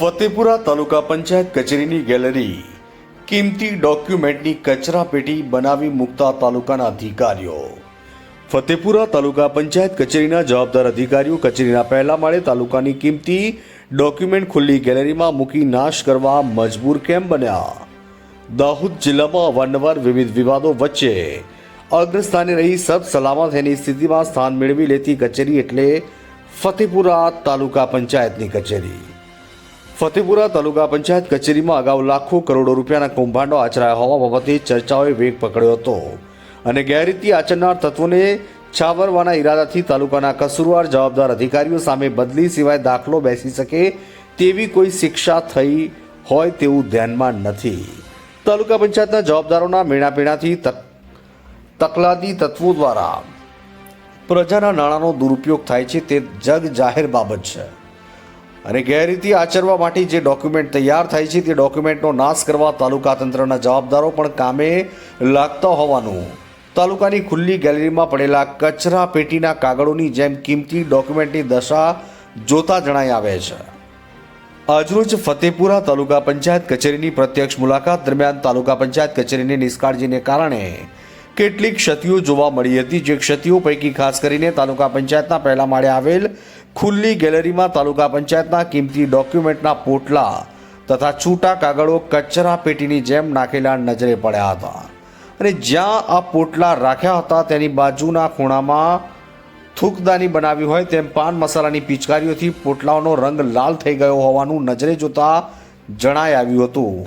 ફતેપુરા તાલુકા પંચાયત કચેરીની ગેલેરી કિંમતી ડોક્યુમેન્ટની કચરા પેટી બનાવી મૂકતા તાલુકાના અધિકારીઓ. ફતેપુરા તાલુકા પંચાયત કચેરીના જવાબદાર અધિકારીઓ કચેરીના પહેલા માળે તાલુકાની કિંમતી ડોક્યુમેન્ટ ખુલ્લી ગેલેરીમાં મૂકી નાશ કરવા મજબૂર કેમ બન્યા? દાહોદ જિલ્લામાં અવારનવાર વિવિધ વિવાદો વચ્ચે અગ્રસ્થાને રહી સબ સલામત એની સ્થિતિમાં સ્થાન મેળવી લેતી કચેરી એટલે ફતેપુરા તાલુકા પંચાયતની કચેરી. ફતેપુરા તાલુકા પંચાયત કચેરીમાં અગાઉ લાખો કરોડો રૂપિયાના કૌભાંડો આચરાયા હોવા બાબતે ચર્ચાઓએ વેગ પકડ્યો હતો. અને ગેરરીતિ આચરનાર તત્વોને છાવરવાના ઈરાદાથી તાલુકાના કસૂરવાર જવાબદાર અધિકારીઓ સામે બદલી સિવાય દાખલો બેસી શકે તેવી કોઈ શિક્ષા થઈ હોય તેવું ધ્યાનમાં નથી. તાલુકા પંચાયતના જવાબદારોના મેણાપેણાથી તક, તકલાદી તત્વો દ્વારા પ્રજાના નાણાંનો દુરુપયોગ થાય છે તે જગ જાહેર બાબત છે. અને ગેરરીતિ આચરવા માટે જે ડોક્યુમેન્ટ તૈયાર થાય છે તે ડોક્યુમેન્ટનો નાશ કરવા તાલુકા તંત્રના જવાબદારો પણ કામે લાગતા હોવાનું. તાલુકાની ખુલ્લી ગેલેરીમાં પડેલા કચરા પેટીના કાગળોની જેમ કિંમતી ડોક્યુમેન્ટની દશા જોતા જણાઈ આવે છે. આજરોજ ફતેપુરા તાલુકા પંચાયત કચેરીની પ્રત્યક્ષ મુલાકાત દરમિયાન તાલુકા પંચાયત કચેરીની નિષ્કાળજીને કારણે કેટલીક ક્ષતિઓ જોવા મળી હતી. જે ક્ષતિઓ પૈકી ખાસ કરીને તાલુકા પંચાયતના પહેલા માળે આવેલ ખુલ્લી ગેલેરીમાં તાલુકા પંચાયતના કિંમતી ડોક્યુમેન્ટના પોટલા તથા છૂટા કાગળો કચરા પેટીની જેમ નાખેલા નજરે પડ્યા હતા. અને જ્યાં આ પોટલા રાખ્યા હતા તેની બાજુના ખૂણામાં થૂકદાની બનાવી હોય તેમ પાન મસાલાની પિચકારીઓથી પોટલાઓનો રંગ લાલ થઈ ગયો હોવાનું નજરે જોતા જણાઈ આવ્યું હતું.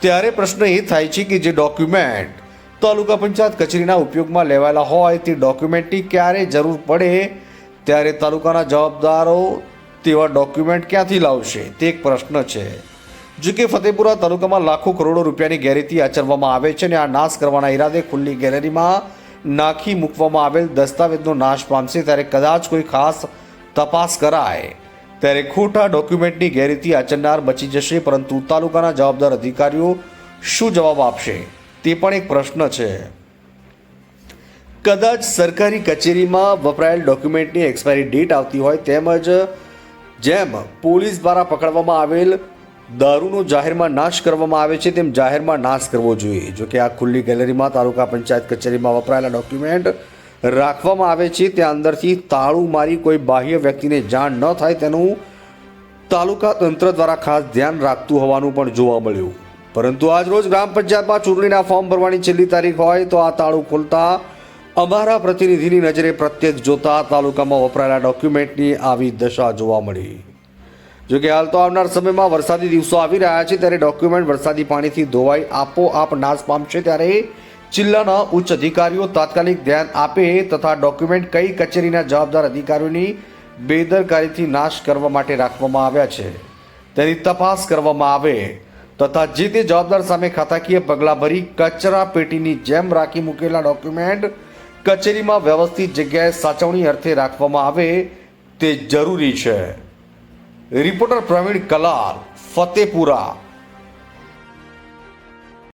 ત્યારે પ્રશ્ન એ થાય છે કે જે ડોક્યુમેન્ટ તાલુકા પંચાયત કચેરીના ઉપયોગમાં લેવાયેલા હોય તે ડોક્યુમેન્ટની ક્યારે જરૂર પડે ત્યારે તાલુકાના જવાબદારો તેવા ડોક્યુમેન્ટ ક્યાંથી લાવશે? તે એક પ્રશ્ન છે. જો કે ફતેપુરા તાલુકામાં લાખો કરોડો રૂપિયાની ગેરરીતિ આચરવામાં આવે છે અને આ નાશ કરવાના ઈરાદે ખુલ્લી ગેલેરીમાં નાખી મૂકવામાં આવેલ દસ્તાવેજનો નાશ પામશે ત્યારે કદાચ કોઈ ખાસ તપાસ કરાય. ત્યારે ખોટા ડોક્યુમેન્ટની ગેરરીતિ આચરનાર બચી જશે, પરંતુ તાલુકાના જવાબદાર અધિકારીઓ શું જવાબ આપશે? તે પણ એક પ્રશ્ન છે. કદાચ સરકારી કચેરીમાં વપરાયેલ ડોક્યુમેન્ટની એક્સપાયરી ડેટ આવતી હોય તેમજ જેમ પોલીસ દ્વારા પકડવામાં આવેલ દારૂનો જાહેરમાં નાશ કરવામાં આવે છે, તેમ જાહેરમાં નાશ કરવો જોઈએ. જો કે આ ખુલ્લી ગેલેરીમાં તાલુકા પંચાયત કચેરીમાં વપરાયેલા ડોક્યુમેન્ટ રાખવામાં આવે છે, ત્યાં અંદરથી તાળું મારી કોઈ બાહ્ય વ્યક્તિને જાણ ન થાય તેનું તાલુકા તંત્ર દ્વારા ખાસ ધ્યાન રાખતું હોવાનું પણ જોવા મળ્યું. પરંતુ આજ રોજ ગ્રામ પંચાયતમાં ચૂંટણીના ફોર્મ ભરવાની છેલ્લી તારીખ હોય તો આ તાળું ખોલતા અમારા પ્રતિનિધિની નજરે પ્રત્યક્ષ જોતા તાલુકામાં વપરાયેલા ડોક્યુમેન્ટની આવી દશા જોવા મળી. જો કે હાલ તો આવનાર સમયમાં વરસાદી દિવસો આવી રહ્યા છે, ત્યારે ડોક્યુમેન્ટ વરસાદી પાણીથી ધોવાઈ આપોઆપ નાશ પામશે ત્યારે જિલ્લાના ઉચ્ચ અધિકારીઓ તાત્કાલિક ધ્યાન આપે તથા ડોક્યુમેન્ટ કઈ કચેરીના જવાબદાર અધિકારીઓની બેદરકારીથી નાશ કરવા માટે રાખવામાં આવ્યા છે. તેની તપાસ કરવામાં આવે. તથા જે તે જવાબદાર સામે ખાતાકીય પગલાં ભરી કચરા પેટીની જેમ રાખી મૂકેલા ડોક્યુમેન્ટ કચેરીમાં વ્યવસ્થિત જગ્યાએ સાચવણી અર્થે રાખવામાં આવે તે જરૂરી છે. રિપોર્ટર પ્રવીણ કલાલ ફતેપુરા.